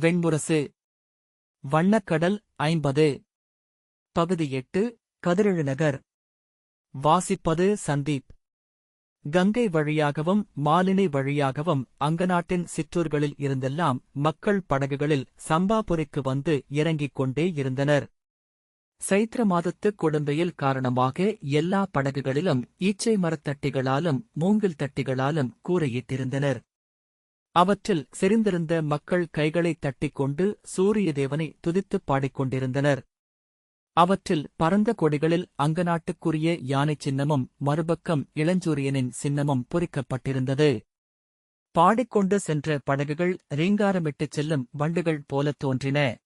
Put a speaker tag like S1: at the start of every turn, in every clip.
S1: வெண்முரசு வண்ணக்கடல் ஐம்பது. பகுதி எட்டு கதிரெழுநகர் வாசிப்பது சந்தீப். கங்கை வழியாகவும் மாலினி வழியாகவும் அங்கநாட்டின் சிற்றூர்களில் இருந்தெல்லாம் மக்கள் படகுகளில் சம்பாபுரிக்கு வந்து இறங்கிக் கொண்டே இருந்தனர். சைத்திர மாதத்துக் கொடும்பையில் காரணமாக எல்லா படகுகளிலும் ஈச்சை மரத்தட்டிகளாலும் மூங்கில் தட்டிகளாலும் கூரையிட்டிருந்தனர். அவற்றில் செறிந்திருந்த மக்கள் கைகளைத் தட்டிக்கொண்டு சூரிய தேவனை துதித்துப் பாடிக்கொண்டிருந்தனர். அவற்றில் பரந்த கொடிகளில் அங்கநாட்டுக்குரிய யானை சின்னமும் மறுபக்கம் இளஞ்சூரியனின் சின்னமும் பொறிக்கப்பட்டிருந்தது. பாடிக்கொண்டு சென்ற படகுகள் ரீங்காரமிட்டுச் செல்லும் வண்டுகள் போலத் தோன்றின.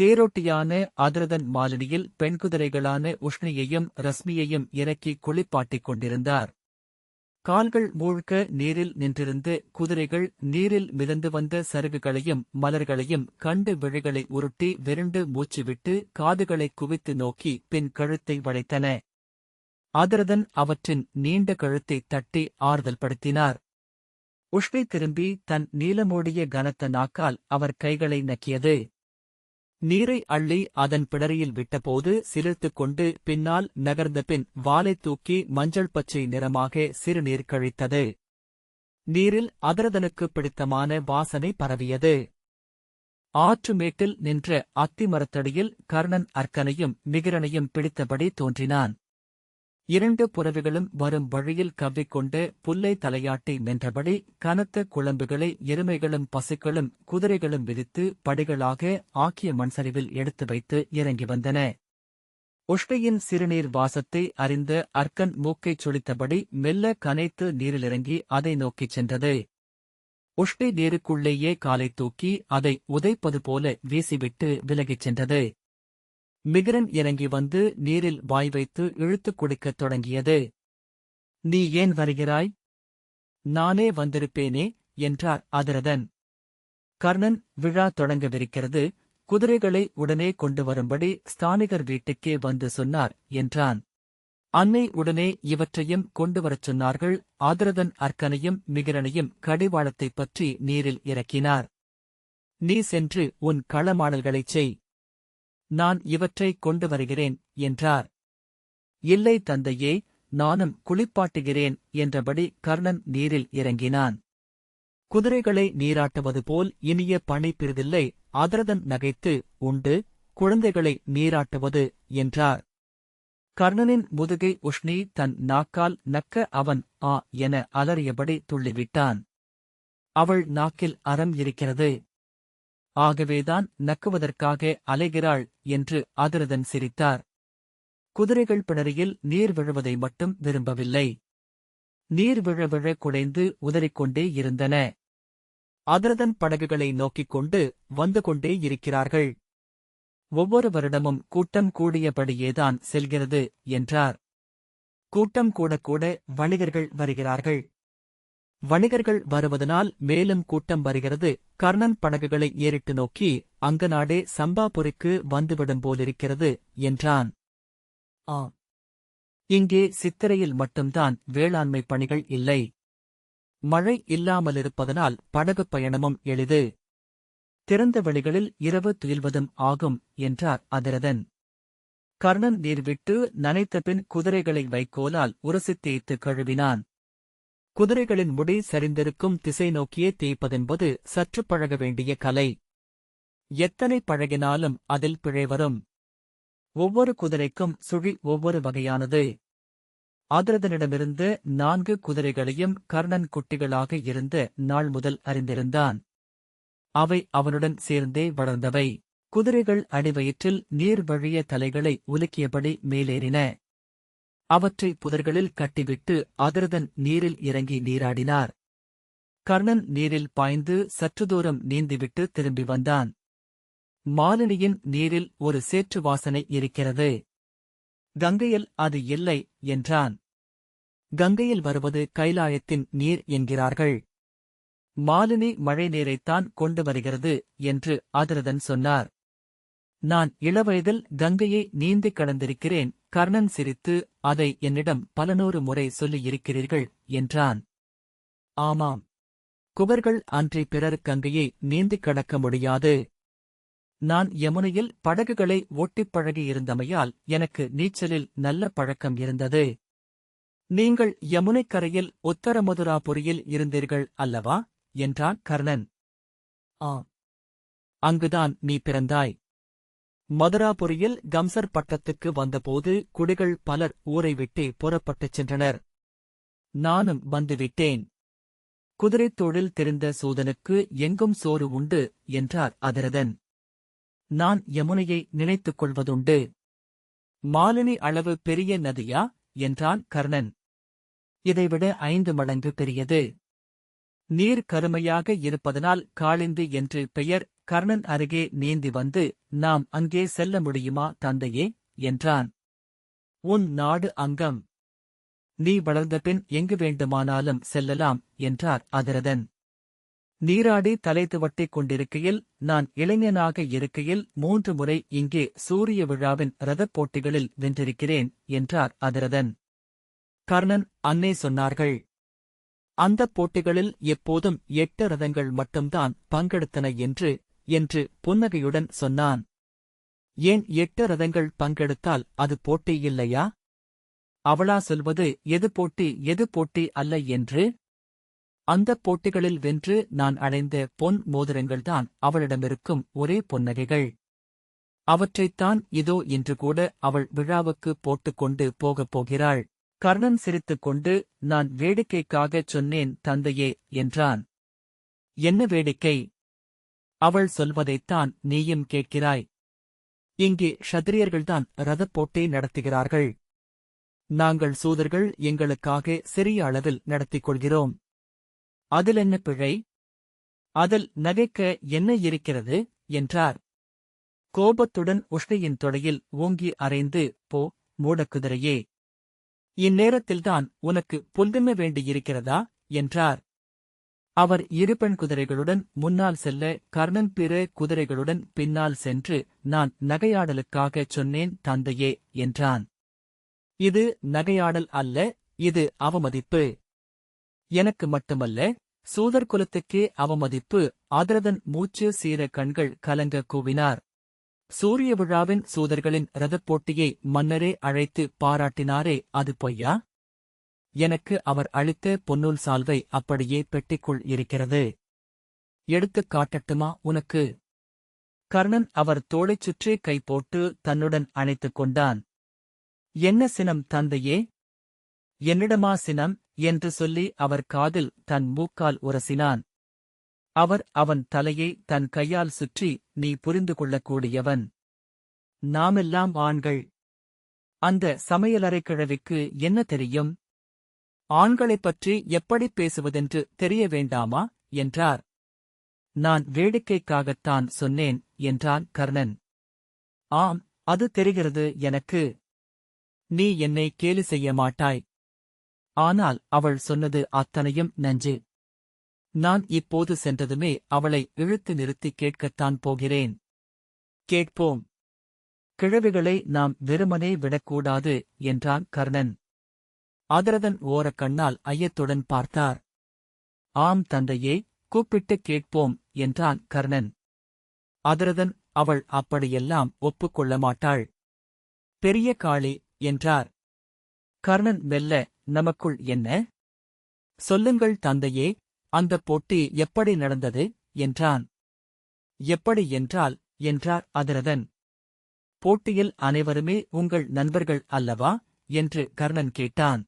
S1: தேரோட்டியான அதிரதன் மாலினியில் பெண்குதிரைகளான உஷ்ணியையும் ரஸ்மியையும் இறக்கி குளிப்பாட்டிக் கொண்டிருந்தார். கால்கள் மூழ்க நீரில் நின்றிருந்து குதிரைகள் நீரில் மிதந்து வந்த சருகுகளையும் மலர்களையும் கண்டு விழிகளை உருட்டி விருண்டு மூச்சுவிட்டு காதுகளைக் குவித்து நோக்கி பின் கழுத்தை வளைத்தன. ஆதரதன் அவற்றின் நீண்ட கழுத்தைத் தட்டி ஆறுதல் படுத்தினார். உஷ்ணி திரும்பி தன் நீலமோடிய கனத்த நாக்கால் அவர் கைகளை நக்கியது. நீரை அள்ளி அதன் பிடரியில் விட்டபோது சிலிர்த்துக் கொண்டு பின்னால் நகர்ந்த பின் வாலைத் தூக்கி மஞ்சள் பச்சை நிறமாக சிறுநீர் கழித்தது. நீரில் அதரதனுக்கு பிடித்தமான வாசனை பரவியது. ஆற்றுமேட்டில் நின்ற அத்தி மரத்தடியில் கர்ணன் அர்க்கனையும் மிகிரனையும் பிடித்தபடி தோன்றினான். இரண்டு புறவிகளும் வரும் வழியில் கவ்விக்கொண்டு புல்லை தலையாட்டி நின்றபடி கனத்த குழம்புகளை எருமைகளும் பசுக்களும் குதிரைகளும் விதித்து படிகளாக ஆக்கிய மண்சரிவில் எடுத்து வைத்து இறங்கி வந்தன. உஷ்டையின் சிறுநீர் வாசத்தை அறிந்த அர்க்கன் மூக்கைச் சுழித்தபடி மெல்ல கனைத்து நீரிலிறங்கி அதை நோக்கிச் சென்றது. உஷ்டை நீருக்குள்ளேயே காலை தூக்கி அதை உதைப்பது போல வீசிவிட்டு விலகிச் சென்றது. மிகிரன் இறங்கி வந்து நீரில் வாய் வைத்து இழுத்துக் குடிக்கத் தொடங்கியது. நீ ஏன் வருகிறாய்? நானே வந்திருப்பேனே என்றார் அதிரதன். கர்ணன் விழா தொடங்கவிருக்கிறது. குதிரைகளை உடனே கொண்டு வரும்படி ஸ்தானிகர் வீட்டுக்கே வந்து சொன்னார் என்றான். அன்னை உடனே இவற்றையும் கொண்டு வரச் சொன்னார்கள். ஆதரதன் அர்க்கனையும் மிகிரனையும் கடிவாளத்தைப் பற்றி நீரில் இறக்கினார். நீ சென்று உன் களமாடல்களைச் செய். நான் இவற்றை கொண்டு வருகிறேன் என்றார். இல்லை தந்தையே நானும் குளிப்பாட்டுகிறேன் என்றபடி கர்ணன் நீரில் இறங்கினான். குதிரைகளை நீராட்டுவது போல் இனிய பணி பிரிதில்லை அதரதன் நகைத்து உண்டு குழந்தைகளை நீராட்டுவது என்றார். கர்ணனின் முதுகை உஷ்ணி தன் நாக்கால் நக்க அவன் ஆ என அலறியபடி துள்ளிவிட்டான். அவள் நாக்கில் அறம் இருக்கிறது. ஆகவேதான் நக்குவதற்காக அலைகிறாள் என்று அதிரதன் சிரித்தார். குதிரைகள் பிணறியில் நீர் விழுவதை மட்டும் விரும்பவில்லை. நீர் விழ விழ குடைந்து உதறிக்கொண்டே இருந்தன. அதிரதன் படகுகளை நோக்கிக் கொண்டு வந்து கொண்டே இருக்கிறார்கள். ஒவ்வொரு வருடமும் கூட்டம் கூடியபடியேதான் செல்கிறது என்றார். கூட்டம் கூடக்கூட வணிகர்கள் வருகிறார்கள். வணிகர்கள் வருவதனால் மேலும் கூட்டம் வருகிறது கர்ணன் படகுகளை ஏறிட்டு நோக்கி அங்கநாடே சம்பாபுரிக்கு வந்துவிடும் போலிருக்கிறது என்றான். ஆம். இங்கே சித்திரையில் மட்டும்தான் வேளாண்மை பணிகள் இல்லை. மழை இல்லாமலிருப்பதனால் படகுப் பயணமும் எளிது. திறந்த வழிகளில் இரவு துயில்வதும் ஆகும் என்றார் அதிரதன். கர்ணன் நீர் விட்டு நனைத்தபின் குதிரைகளை வைக்கோலால் உரசி தேய்த்து கழுவினான். குதிரைகளின் முடி சரிந்திருக்கும் திசை நோக்கியே தேய்ப்பதென்பது சற்று பழக வேண்டிய கலை. எத்தனை பழகினாலும் அதில் பிழை வரும். ஒவ்வொரு குதிரைக்கும் சுழி ஒவ்வொரு வகையானது. ஆதரதனிடமிருந்து நான்கு குதிரைகளையும் கர்ணன் குட்டிகளாக இருந்த நாள் முதல் அறிந்திருந்தான். அவை அவனுடன் சேர்ந்தே வளர்ந்தவை. குதிரைகள் அடிவயிற்றில் நீர் வழிய தலைகளை உலுக்கியபடி மேலேறின. அவற்றை புதர்களில் கட்டிவிட்டு அதிரதன் நீரில் இறங்கி நீராடினார். கர்ணன் நீரில் பாய்ந்து சற்று தூரம் நீந்திவிட்டு திரும்பி வந்தான். மாலினியின் நீரில் ஒரு சேற்று வாசனை இருக்கிறது. கங்கையில் அது இல்லை என்றான். கங்கையில் வருவது கைலாயத்தின் நீர் என்கிறார்கள். மாலினி மழை நீரைத்தான் கொண்டு வருகிறது என்று அதிரதன் சொன்னார். நான் இளவயதில் கங்கையை நீந்திக் கடந்திருக்கிறேன் கர்ணன் சிரித்து அதை என்னிடம் பல நூறு முறை சொல்லியிருக்கிறீர்கள் என்றான். ஆமாம். குபர்கள் அன்றி பிறர் கங்கையை நீந்திக் கடக்க முடியாது. நான் யமுனையில் படகுகளை ஓட்டிப் பழகியிருந்தமையால் எனக்கு நீச்சலில் நல்ல பழக்கம் இருந்தது. நீங்கள் யமுனைக் கரையில் உத்தரமதுராபுரியில் இருந்தீர்கள் அல்லவா? என்றான் கர்ணன். ஆ அங்குதான் நீ பிறந்தாய். மதுராபுரியில் கம்சர் பட்டத்துக்கு வந்தபோது குடிகள் பலர் ஊரை விட்டே புறப்பட்டுச் சென்றனர். நானும் வந்துவிட்டேன் குதிரைத் தொழில் தெரிந்த சூதனுக்கு எங்கும் சோறு உண்டு என்றார் அதிரதன். நான் யமுனையை நினைத்துக் கொள்வதுண்டு. மாலினி அளவு பெரிய நதியா? என்றான் கர்ணன். இதைவிட ஐந்து மடங்கு பெரியது. நீர் கருமையாக இருப்பதனால் காளிந்தி என்று பெயர் கர்ணன் அருகே நீந்தி வந்து நாம் அங்கே செல்ல முடியுமா தந்தையே? என்றான். உன் நாடு அங்கம். நீ வளர்ந்தபின் எங்கு வேண்டுமானாலும் செல்லலாம் என்றார் அதிரதன். நீராடி தலைத்து வட்டிக் கொண்டிருக்கையில் நான் இளைஞனாக இருக்கையில் மூன்று முறை இங்கே சூரிய விழாவின் ரதப் போட்டிகளில் வென்றிருக்கிறேன் என்றார் அதிரதன். கர்ணன் அன்னே சொன்னார்கள். அந்தப் போட்டிகளில் எப்போதும் எட்டு ரதங்கள் மட்டும்தான் பங்கெடுத்தன என்று என்று புன்னகையுடன் சொன்னான். ஏன் எட்டு ரதங்கள் பங்கெடுத்தால் அது போட்டி இல்லையா? அவளா சொல்வது எது போட்டி எது போட்டி அல்ல என்று. அந்தப் போட்டிகளில் வென்று நான் அடைந்த பொன் மோதிரங்கள்தான் அவளிடமிருக்கும் ஒரே பொன்னகைகள். அவற்றைத்தான் இதோ இன்று கூட அவள் விழாவுக்கு போட்டுக்கொண்டு போகப் போகிறாள். கர்ணன் சிரித்துக் கொண்டு நான் வேடிக்கைக்காகச் சொன்னேன் தந்தையே என்றான். என்ன வேடிக்கை? அவள் சொல்வதைத்தான் நீயும் கேட்கிறாய். இங்கே ஷத்திரியர்கள்தான் ரதப்போட்டை நடத்துகிறார்கள். நாங்கள் சூதர்கள் எங்களுக்காக சிறிய அளவில் நடத்திக் கொள்கிறோம் அதில் என்ன பிழை? அதில் நகைக்க என்ன இருக்கிறது? என்றார். கோபத்துடன் உஷ்ணையின் தொடையில் ஓங்கி அறைந்து போ மூடக்குதிரையே இந்நேரத்தில்தான் உனக்கு புல்துமை வேண்டியிருக்கிறதா? என்றார். அவர் இரு பெண் குதிரைகளுடன் முன்னால் செல்ல கர்ணன் பிற குதிரைகளுடன் பின்னால் சென்று நான் நகையாடலுக்காகச் சொன்னேன் தந்தையே என்றான். இது நகையாடல் அல்ல இது அவமதிப்பு. எனக்கு மட்டுமல்ல சூதர் குலத்துக்கே அவமதிப்பு அதிரதன் மூச்சு சீர கண்கள் கலங்க கூவினார். சூரிய விழாவின் சூதர்களின் ரதப் போட்டியை மன்னரே அழைத்து பாராட்டினாரே அது பொய்யா? எனக்கு அவர் அளித்த பொன்னூல் சால்வை அப்படியே பெட்டிக்குள் இருக்கிறது. எடுத்துக் காட்டட்டுமா உனக்கு? கர்ணன் அவர் தோளைச் சுற்றி கை போட்டு தன்னுடன் அணைத்துக் கொண்டான். என்ன சினம் தந்தையே? என்னிடமா சினம் என்று சொல்லி அவர் காதில் தன் மூக்கால் உரசினான். அவர் அவன் தலையை தன் கையால் சுற்றி நீ புரிந்து கொள்ளக்கூடியவன். நாமெல்லாம் ஆண்கள். அந்த சமையலறை கிழவிக்கு என்ன தெரியும்? ஆண்களைப் பற்றி எப்படி பேசுவதென்று தெரிய வேண்டாமா? என்றார். நான் வேடிக்கைக்காகத்தான் சொன்னேன் என்றான் கர்ணன். ஆம் அது தெரிகிறது எனக்கு. நீ என்னை கேலி செய்ய மாட்டாய். ஆனால் அவள் சொன்னது அத்தனையும் நஞ்சு. நான் இப்போது சென்றதுமே அவளை இழுத்து நிறுத்தி கேட்கத்தான் போகிறேன். கேட்போம். கிழவிகளை நாம் வெறுமனே விடக்கூடாது என்றான் கர்ணன். ஆதரதன் ஓரக்கண்ணால் ஐயத்துடன் பார்த்தார். ஆம் தந்தையே கூப்பிட்டுக் கேட்போம் என்றான் கர்ணன். அதரதன் அவள் அப்படியெல்லாம் ஒப்புக்கொள்ள மாட்டாள். பெரிய காளி என்றார். கர்ணன் மெல்ல நமக்குள் என்ன? சொல்லுங்கள் தந்தையே அந்தப் போட்டி எப்படி நடந்தது என்றான். எப்படி என்றால் என்றார் அதிரதன் போட்டியில் அனைவருமே உங்கள் நண்பர்கள் அல்லவா என்று கர்ணன் கேட்டான்.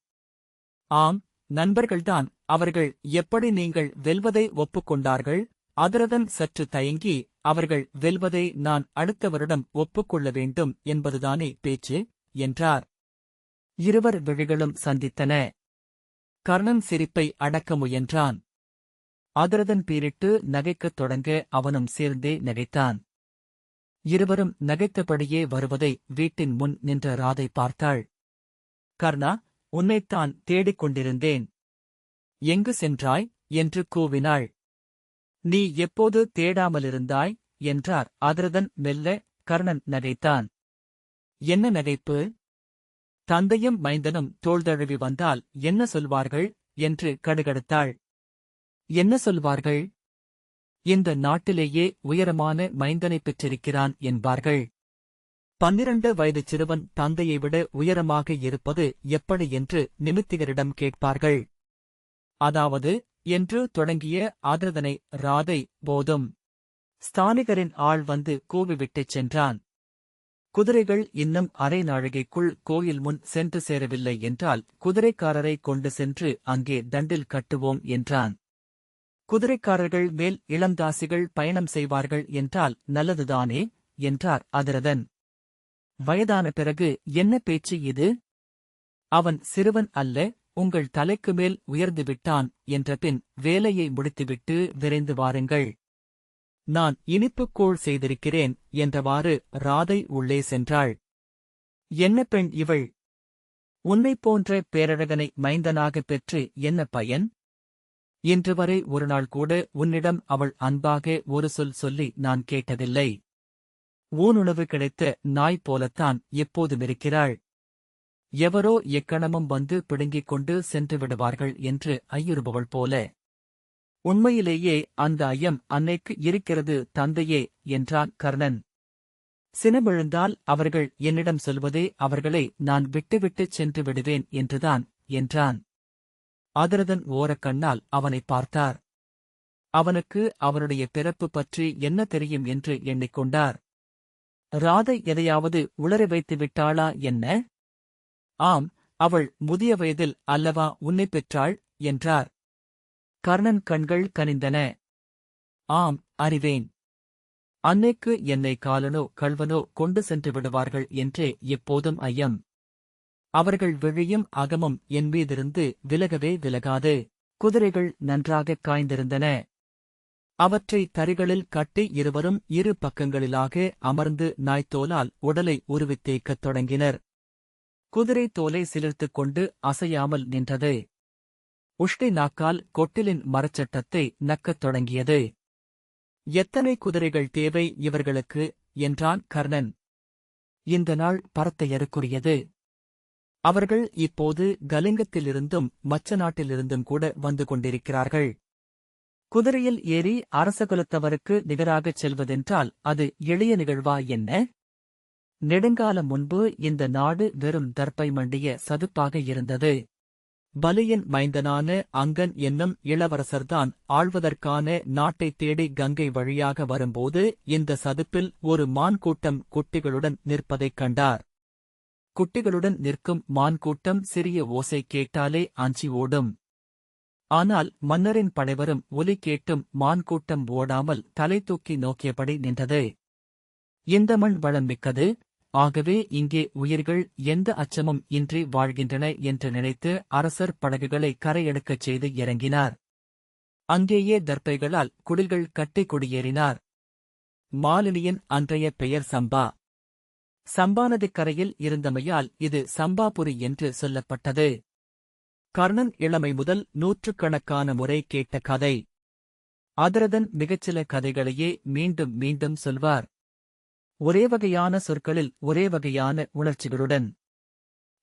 S1: ஆம் நண்பர்கள்தான் அவர்கள் எப்படி நீங்கள் வெல்வதை ஒப்புக்கொண்டார்கள்? அதிரதன் சற்று தயங்கி அவர்கள் வெல்வதை நான் அடுத்த வருடம் ஒப்புக்கொள்ள வேண்டும் என்பதுதானே பேச்சு? என்றார். இருவர் விழிகளும் சந்தித்தன. கர்ணன் சிரிப்பை அடக்க முயன்றான். அதிரதன் பீரிட்டு நகைக்கத் தொடங்க அவனும் சேர்ந்தே நகைத்தான். இருவரும் நகைத்தபடியே வருவதை வீட்டின் முன் நின்ற ராதை பார்த்தாள். கர்ணா உன்னைத்தான் தேடிக் கொண்டிருந்தேன் எங்கு சென்றாய்? என்று கூவினாள். நீ எப்போது தேடாமலிருந்தாய்? என்றார். அதிரதன் மெல்ல கர்ணன் நகைத்தான். என்ன நகைப்பு? தந்தையும் மைந்தனும் தோள்தழுவி வந்தால் என்ன சொல்வார்கள்? என்று கடுகடுத்தாள். என்ன சொல்வார்கள்? இந்த நாட்டிலேயே உயரமான மைந்தனை பெற்றிருக்கிறான் என்பார்கள். பன்னிரண்டு வயது சிறுவன் தந்தையை விட உயரமாக இருப்பது எப்படி என்று நிமித்திகரிடம் கேட்பார்கள். அதாவது என்று தொடங்கிய ஆதரதனை ராதை போதும். ஸ்தானிகரின் ஆள் வந்து கூவிவிட்டுச் சென்றான். குதிரைகள் இன்னும் அரை நாழிகைக்குள் கோயில் முன் சென்று சேரவில்லை என்றால் குதிரைக்காரரை கொண்டு சென்று அங்கே தண்டில் கட்டுவோம் என்றான். குதிரைக்காரர்கள் மேல் இளந்தாசிகள் பயணம் செய்வார்கள் என்றால் நல்லதுதானே? என்றார் அதிரதன் வயதான பிறகு என்ன பேச்சு இது? அவன் சிறுவன் அல்ல உங்கள் தலைக்கு மேல் உயர்ந்து விட்டான் என்ற பின் வேலையை முடித்துவிட்டு விரைந்து வாருங்கள். நான் இனிப்புக்கோள் செய்திருக்கிறேன் என்றவாறு ராதை உள்ளே சென்றாள். என்ன பெண் இவள்? உன்னை போன்ற பேரழகனை மைந்தனாகப் பெற்று என்ன பயன்? இன்று வரை ஒரு நாள் கூட உன்னிடம் அவள் அன்பாக ஒரு சொல் சொல்லி நான் கேட்டதில்லை. ஊனுணவு கிடைத்த நாய் போலத்தான் எப்போதுமிருக்கிறாள் எவரோ எக்கணமும் வந்து பிடுங்கிக் கொண்டு சென்று விடுவார்கள் என்று ஐயுறுபவள் போல. உண்மையிலேயே அந்த ஐயம் அன்னைக்கு இருக்கிறது தந்தையே என்றான் கர்ணன். சினமிழுந்தால் அவர்கள் என்னிடம் சொல்வதே அவர்களை நான் விட்டுவிட்டுச் சென்று விடுவேன் என்றுதான் என்றான். அதரதன் ஓரக்கண்ணால் அவனைப் பார்த்தார். அவனுக்கு அவனுடைய பிறப்பு பற்றி என்ன தெரியும் என்று எண்ணிக்கொண்டார். ராதை எதையாவது உளற வைத்து விட்டாளா என்ன? ஆம் அவள் முதிய வயதில் அல்லவா உன்னை பெற்றாள்? என்றார். கர்ணன் கண்கள் கனிந்தன. ஆம் அறிவேன். அன்னைக்கு என்னை காலனோ கள்வனோ கொண்டு சென்று விடுவார்கள் என்றே எப்போதும் ஐயம். அவர்கள் விழியும் அகமும் என் மீதிருந்து விலகவே விலகாது. குதிரைகள் நன்றாகக் காய்ந்திருந்தன. அவற்றை தறிகளில் கட்டி இருவரும் இரு பக்கங்களிலாக அமர்ந்து நாய்த்தோலால் உடலை உருவித்தேய்க்கத் தொடங்கினர். குதிரை தோலை சிலிர்த்துக் கொண்டு அசையாமல் நின்றது. உஷ்டி நாக்கால் கொட்டிலின் மரச்சட்டத்தை நக்கத் தொடங்கியது. எத்தனை குதிரைகள் தேவை இவர்களுக்கு? என்றான் கர்ணன். இந்த நாள் பரத்தையருக்குரியது. அவர்கள் இப்போது கலிங்கத்திலிருந்தும் மச்ச நாட்டிலிருந்தும் கூட வந்து கொண்டிருக்கிறார்கள். குதிரையில் ஏறி அரசகுலத்தவருக்கு நிகராகச் செல்வதென்றால் அது எளிய நிகழ்வா என்ன? நெடுங்காலம் முன்பு இந்த நாடு வெறும் தர்ப்பை மண்டிய சதுப்பாக இருந்தது. பலியின் மைந்தனான அங்கன் என்னும் இளவரசர்தான் ஆள்வதற்கான நாட்டைத் தேடி கங்கை வழியாக வரும்போது இந்த சதுப்பில் ஒரு மான் கூட்டம் குட்டிகளுடன் நிற்பதைக் கண்டார். குட்டிகளுடன் நிற்கும் மான் கூட்டம் சிறிய ஓசை கேட்டாலே அஞ்சி ஓடும். ஆனால் மன்னரின் படைவரும் ஒலி கேட்டும் மான் கூட்டம் ஓடாமல் தலை தூக்கி நோக்கியபடி நின்றது. இந்த மண் வளம் மிக்கது. ஆகவே இங்கே உயிர்கள் எந்த அச்சமும் இன்றி வாழ்கின்றன என்று நினைத்து அரசர் படகுகளை கரையெடுக்கச் செய்து இறங்கினார். அங்கேயே தர்ப்பைகளால் குடில்கள் கட்டி குடியேறினார். மாலினியின் அன்றைய பெயர் சம்பா. சம்பா நதிக்கரையில் இருந்தமையால் இது சம்பாபுரி என்று சொல்லப்பட்டது. கர்ணன் இளமை முதல் நூற்றுக்கணக்கான முறை கேட்ட கதை. அதரதன் மிகச்சில கதைகளையே மீண்டும் மீண்டும் சொல்வார். ஒரே வகையான சொற்களில் ஒரே வகையான உணர்ச்சிகளுடன்.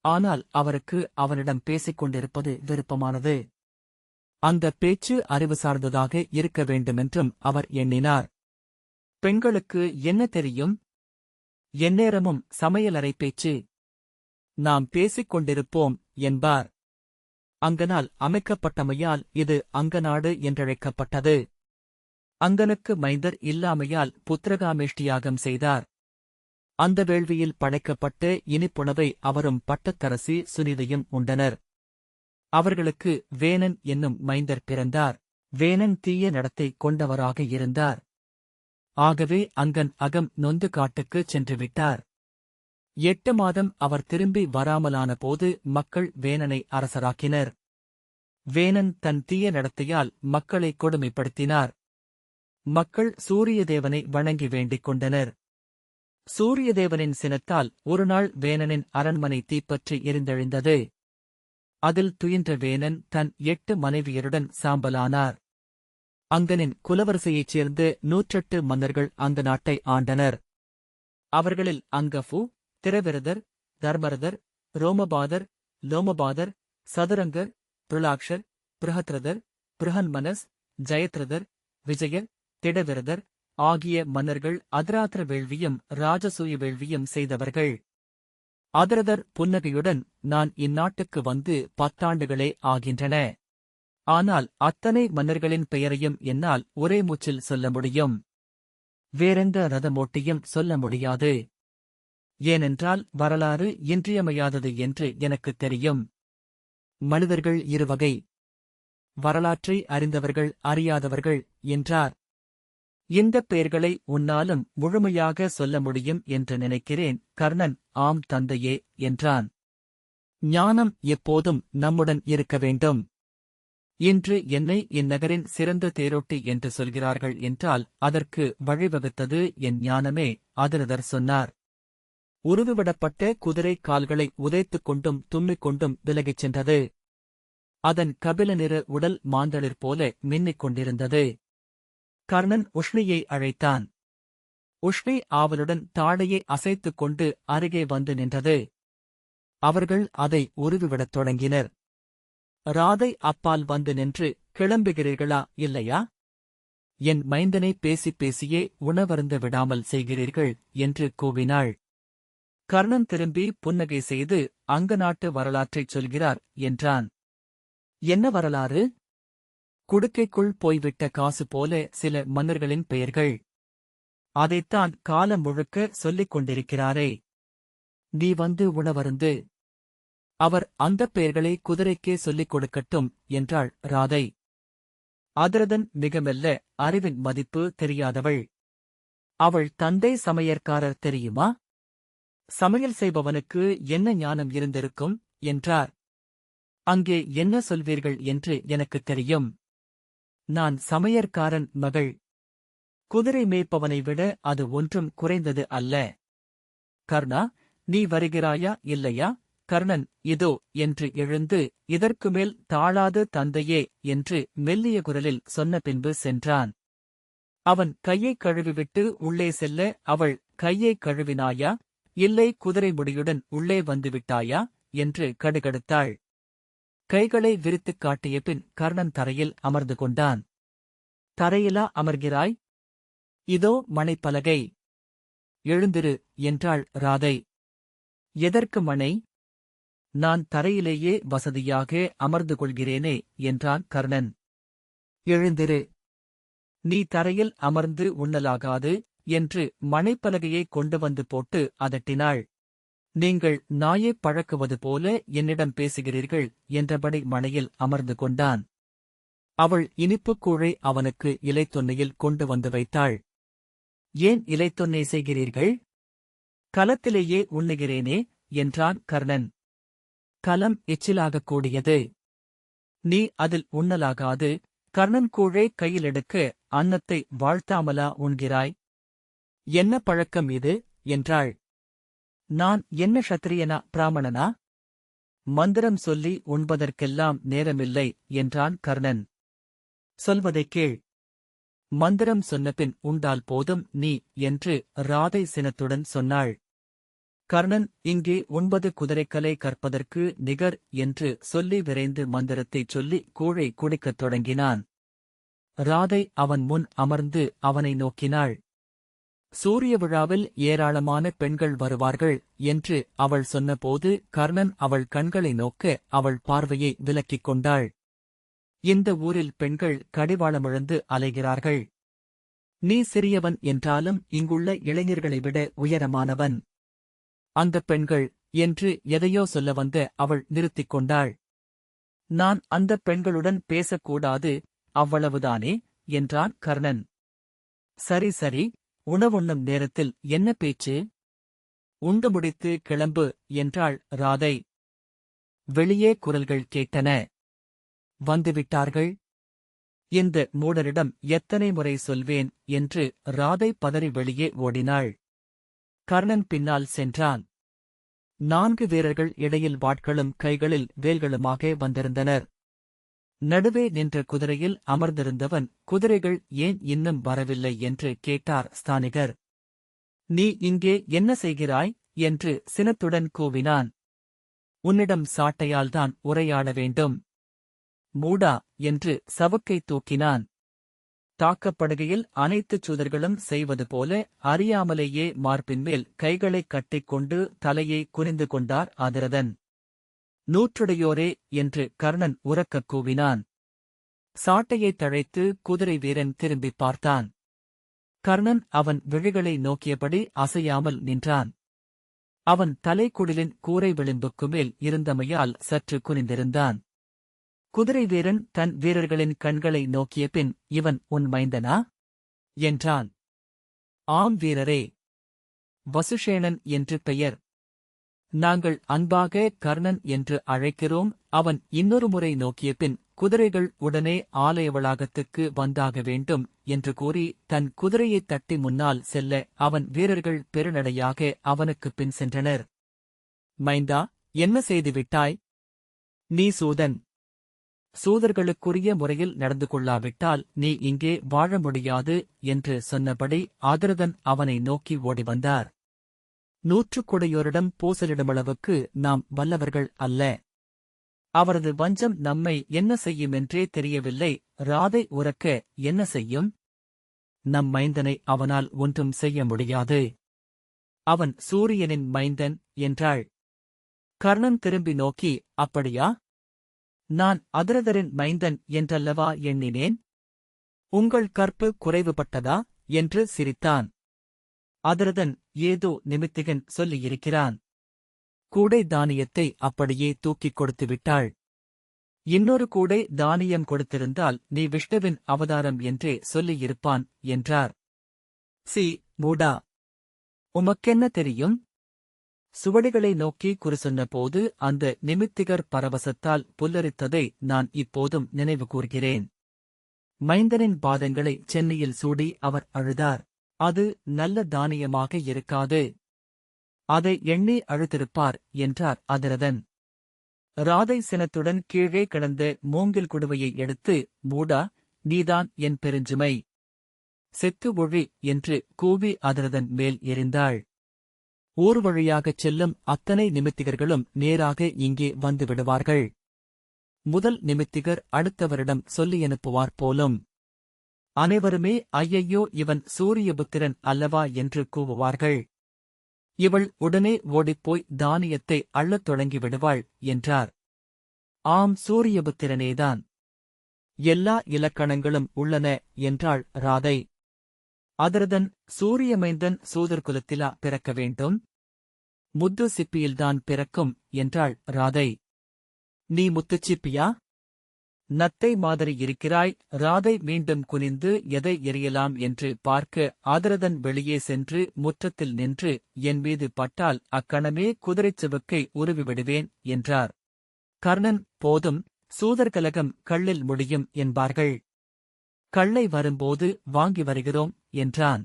S1: ஆனால் அவருக்கு அவனிடம் பேசிக் கொண்டிருப்பது விருப்பமானது. அந்த பேச்சு அறிவு சார்ந்ததாக இருக்க வேண்டுமென்றும் அவர் எண்ணினார். பெண்களுக்கு என்ன தெரியும்? எந்நேரமும் சமையலறை பேச்சு. நாம் பேசிக் கொண்டிருப்போம் என்பார். அங்கனால் அமைக்கப்பட்டமையால் இது அங்கநாடு என்றழைக்கப்பட்டது. அங்கனுக்கு மைந்தர் இல்லாமையால் புத்திரகாமேஷ்டியாகம் செய்தார். அந்த வேள்வியில் படைக்கப்பட்ட இனிப்புணவை அவரும் பட்டத்தரசி சுனிதையும் உண்டனர். அவர்களுக்கு வேணன் என்னும் மைந்தர் பிறந்தார். வேணன் தீய நடத்தை கொண்டவராக இருந்தார். ஆகவே அங்கன் அகம் நொந்து காட்டுக்குச் சென்று விட்டார் எட்டு மாதம் அவர் திரும்பி வராமலான போது மக்கள் வேணனை அரசராக்கினர். வேணன் தன் தீய நடத்தையால் மக்களை கொடுமைப்படுத்தினார். மக்கள் சூரியதேவனை வணங்கி வேண்டிக் கொண்டனர். சூரியதேவனின் சினத்தால் ஒருநாள் வேணனின் அரண்மனை தீப்பற்றி எரிந்தெழுந்தது. அதில் துயின்ற வேணன் தன் எட்டு மனைவியருடன் சாம்பலானார். அங்கனின் குலவரிசையைச் சேர்ந்து நூற்றெட்டு மன்னர்கள் அந்த நாட்டை ஆண்டனர். அவர்களில் அங்கஃபு திரவிரதர் தர்மரதர் ரோமபாதர் லோமபாதர் சதுரங்கர் பிருலாக்ஷர் பிருஹத்ரதர் பிருஹன்மனஸ் ஜெயத்ரதர் விஜயர் திடவிரதர் ஆகிய மன்னர்கள் அதராத்திர வேள்வியும் ராஜசூய வேள்வியும் செய்தவர்கள். அதரதர் புன்னகையுடன் நான் இந்நாட்டுக்கு வந்து பத்தாண்டுகளே ஆகின்றன. ஆனால் அத்தனை மன்னர்களின் பெயரையும் என்னால் ஒரே மூச்சில் சொல்ல முடியும். வேறெந்த ரதமோட்டியும் சொல்ல முடியாது. ஏனென்றால் வரலாறு இன்றியமையாதது என்று எனக்குத் தெரியும். மனிதர்கள் இருவகை. வரலாற்றை அறிந்தவர்கள் அறியாதவர்கள் என்றார். இந்தப் பெயர்களை உன்னாலும் முழுமையாக சொல்ல முடியும் என்று நினைக்கிறேன் கர்ணன். ஆம் தந்தையே என்றான். ஞானம் எப்போதும் நம்முடன் இருக்க வேண்டும். இன்று என்னை இந்நகரின் சிறந்த தேரோட்டி என்று சொல்கிறார்கள் என்றால் அதற்கு வழிவகுத்தது என் ஞானமே அதிரதர் சொன்னார். உருவிவிடப்பட்ட குதிரை கால்களை உதைத்துக் கொண்டும் தும்மிக் கொண்டும் விலகிச் சென்றது. அதன் கபில நிற உடல் மாந்தளிர் போல மின்னிக் கொண்டிருந்தது. கர்ணன் உஷ்ணியை அழைத்தான். உஷ்ணி ஆவலுடன் தாடையை அசைத்துக் கொண்டு அருகே வந்து நின்றது. அவர்கள் அதை உருவிவிடத் தொடங்கினர். ராதை அப்பால் வந்து நின்று கிளம்புகிறீர்களா இல்லையா? என் மைந்தனை பேசிப் பேசியே உணவருந்து விடாமல் செய்கிறீர்கள் என்று கூவினாள். கர்ணன் திரும்பி புன்னகை செய்து அங்க நாட்டு வரலாற்றைச் சொல்கிறார் என்றான். என்ன வரலாறு? குடுக்கைக்குள் போய்விட்ட காசு போல சில மன்னர்களின் பெயர்கள். அதைத்தான் காலம் முழுக்க சொல்லிக் கொண்டிருக்கிறாரே. நீ வந்து உணவருந்து. அவர் அந்தப் பெயர்களை குதிரைக்கே சொல்லிக் கொடுக்கட்டும் என்றாள் ராதை. அதிரதன் மிக மெல்ல அறிவின் மதிப்பு தெரியாதவள். அவள் தந்தை சமையற்காரர் தெரியுமா? சமையல் செய்பவனுக்கு என்ன ஞானம் இருந்திருக்கும்? என்றார். அங்கே என்ன சொல்வீர்கள் என்று எனக்குத் தெரியும். நான் சமையற்காரன் மகள். குதிரை மேய்ப்பவனை விட அது ஒன்றும் குறைந்தது அல்ல. கர்ணா நீ வருகிறாயா இல்லையா? கர்ணன் இதோ என்று எழுந்து இதற்கு மேல் தாழாது தந்தையே என்று மெல்லிய குரலில் சொன்ன பின்பு சென்றான். அவன் கையைக் கழுவிவிட்டு உள்ளே செல்ல அவள் கையைக் கழுவினாயா? இல்லை குதிரை முடியுடன் உள்ளே வந்துவிட்டாயா? என்று கடுகடுத்தாள். கைகளை விரித்துக் காட்டிய பின் கர்ணன் தரையில் அமர்ந்து கொண்டான். தரையிலா அமர்கிறாய்? இதோ மனைப்பலகை. எழுந்திரு என்றாள் ராதை. எதற்கு மனை? நான் தரையிலேயே வசதியாக அமர்ந்து கொள்கிறேனே என்றான் கர்ணன். எழுந்திரு. நீ தரையில் அமர்ந்து உண்ணலாகாது என்று மணைப்பலகையை கொண்டு வந்து போட்டு அதட்டினாள். நீங்கள் நாயைப் பழக்குவது போல என்னிடம் பேசுகிறீர்கள் என்றபடி மனையில் அமர்ந்து கொண்டான். அவள் இனிப்புக் கூழை அவனுக்கு இலைத்தொன்னையில் கொண்டு வந்து வைத்தாள். ஏன் இலைத்தொன்னை செய்கிறீர்கள்? கலத்திலேயே உண்ணுகிறேனே என்றான் கர்ணன். கலம் எச்சிலாகக் கூடியது. நீ அதில் உண்ணலாகாது. கர்ணன் கூழை கையில் எடுக்க அன்னத்தை வாழ்த்தாமலா உண்கிறாய்? என்ன பழக்கம் இது? என்றாள். நான் என்ன ஷத்திரியனா பிராமணனா? மந்திரம் சொல்லி உண்பதற்கெல்லாம் நேரமில்லை என்றான் கர்ணன். சொல்வதைக் கேள். மந்திரம் சொன்னபின் உண்டால் போதும் நீ என்று ராதை சினத்துடன் சொன்னாள். கர்ணன் இங்கே ஒன்பது குதிரைக்கலை கற்பதற்கு நிகர் என்று சொல்லி விரைந்து மந்திரத்தைச் சொல்லி கூழை குடிக்கத் தொடங்கினான். ராதை அவன் முன் அமர்ந்து அவனை நோக்கினாள். சூரிய விழாவில் ஏராளமான பெண்கள் வருவார்கள் என்று அவள் சொன்னபோது கர்ணன் அவள் கண்களை நோக்க அவள் பார்வையை விலக்கிக் கொண்டாள். இந்த ஊரில் பெண்கள் கடிவாளமிழந்து அலைகிறார்கள். நீ சிறியவன் என்றாலும் இங்குள்ள இளைஞர்களை விட உயரமானவன் அந்தப் பெண்கள் என்று எதையோ சொல்ல வந்த அவள் நிறுத்திக் கொண்டாள். நான் அந்தப் பெண்களுடன் பேசக்கூடாது அவ்வளவுதானே? என்றான் கர்ணன். சரி சரி உணவுண்ணும் நேரத்தில் என்ன பேச்சு? உண்டு முடித்து கிளம்பு என்றாள் ராதை. வெளியே குரல்கள் கேட்டன. வந்துவிட்டார்கள்? இந்த மூடரிடம் எத்தனை முறை சொல்வேன் என்று ராதை பதறி வெளியே ஓடினாள். கர்ணன் பின்னால் சென்றான். நான்கு வீரர்கள் இடையில் வாட்களும் கைகளில் வேல்களுமாக வந்திருந்தனர். நடுவே நின்ற குதிரையில் அமர்ந்திருந்தவன் குதிரைகள் ஏன் இன்னும் வரவில்லை? என்று கேட்டார் ஸ்தானிகர். நீ இங்கே என்ன செய்கிறாய்? என்று சினத்துடன் கூவினான். உன்னிடம் சாட்டையால்தான் உரையாட வேண்டும். மூடா என்று சவுக்கை தூக்கினான். தாக்கப்படுகையில் அனைத்துச் சூதர்களும் செய்வது போல அறியாமலேயே மார்பின் மேல் கைகளைக் கட்டிக்கொண்டு தலையை குனிந்து கொண்டார் அதிரதன் நூற்றுடையோரே என்று கர்ணன் உரக்கக் கூவினான். சாட்டையைத் தழைத்து குதிரை வீரன் திரும்பிப் பார்த்தான். கர்ணன் அவன் விழிகளை நோக்கியபடி அசையாமல் நின்றான். அவன் தலைக்குடிலின் கூரை விளிம்புக்கு மேல் இருந்தமையால் சற்று குனிந்திருந்தான். குதிரை வீரன் தன் வீரர்களின் கண்களை நோக்கிய பின் இவன் உன் மைந்தனா? என்றான். ஆம் வீரரே. வசுஷேணன் என்று பெயர். நாங்கள் அன்பாக கர்ணன் என்று அழைக்கிறோம். அவன் இன்னொரு முறை நோக்கிய பின் குதிரைகள் உடனே ஆலய வளாகத்துக்கு வந்தாக வேண்டும் என்று கூறி தன் குதிரையைத் தட்டி முன்னால் செல்ல அவன் வீரர்கள் பெருநடையாக அவனுக்குப் பின் சென்றனர். மைந்தா என்ன செய்துவிட்டாய்? நீ சூதன். சூதர்களுக்குரிய முறையில் நடந்து கொள்ளாவிட்டால் நீ இங்கே வாழ முடியாது என்று சொன்னபடி ஆதரதன் அவனை நோக்கி ஓடி வந்தார். நூற்றுக்குடையோரிடம் பூசலிடுமளவுக்கு நாம் வல்லவர்கள் அல்ல. அவரது வஞ்சம் நம்மை என்ன செய்யுமென்றே தெரியவில்லை ராதை உறக்க என்ன செய்யும்? நம் மைந்தனை அவனால் ஒன்றும் செய்ய முடியாது. அவன் சூரியனின் மைந்தன் என்றாள். கர்ணன் திரும்பி நோக்கி அப்படியா? நான் அதிரதரின் மைந்தன் என்றல்லவா எண்ணினேன்? உங்கள் கற்பு குறைவுபட்டதா? என்று சிரித்தான். அதிரதன் ஏதோ நிமித்திகன் சொல்லியிருக்கிறான். கூடை தானியத்தை அப்படியே தூக்கிக் கொடுத்து விட்டாள். இன்னொரு கூடை தானியம் கொடுத்திருந்தால் நீ விஷ்ணுவின் அவதாரம் என்றே சொல்லியிருப்பான் என்றார். சி மூடா. உமக்கென்ன தெரியும்? சுவடிகளை நோக்கி குறி சொன்னபோது அந்த நிமித்திகர் பரவசத்தால் புல்லரித்ததை நான் இப்போதும் நினைவு கூர்கிறேன். மைந்தனின் பாதங்களை சென்னையில் சூடி அவர் அழுதார். அது நல்ல தானியமாக இருக்காது. அதை எண்ணி அழுத்திருப்பார் என்றார் அதிரதன். ராதை சினத்துடன் கீழே கிடந்த மூங்கில் குடுவையை எடுத்து மூடா நீதான் என் பெருஞ்சுமை. செத்து ஒழி என்று கூவி அதிரதன் மேல் எறிந்தாள். ஊர் வழியாகச் செல்லும் அத்தனை நிமித்திகர்களும் நேராக இங்கே வந்துவிடுவார்கள் முதல் நிமித்திகர் அடுத்தவரிடம் சொல்லி அனுப்புவார் போலும். அனைவருமே ஐயையோ இவன் சூரியபுத்திரன் அல்லவா என்று கூவுவார்கள். இவள் உடனே ஓடிப்போய் தானியத்தை அள்ளத் தொடங்கி விடுவாள் என்றார். ஆம் சூரியபுத்திரனேதான். எல்லா இலக்கணங்களும் உள்ளன என்றாள் ராதை. அதரதன் சூரியமைந்தன் சூதர்குலத்திலா பிறக்க வேண்டும்? முத்து சிப்பியில்தான் பிறக்கும் என்றாள் ராதை. நீ முத்துச்சிப்பியா? நத்தை மாதிரி இருக்கிறாய் ராதை மீண்டும் குனிந்து எதை எறியலாம் என்று பார்க்க ஆதரதன் வெளியே சென்று முற்றத்தில் நின்று என் மீது பட்டால் அக்கணமே குதிரைச் சிவக்கை உருவிவிடுவேன் என்றார். கர்ணன் போதும் சூதர்கலகம் கள்ளில் முடியும் என்பார்கள். கள்ளை வரும்போது வாங்கி வருகிறோம் என்றான்.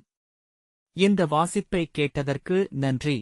S1: இந்த வாசிப்பை கேட்டதற்கு நன்றி.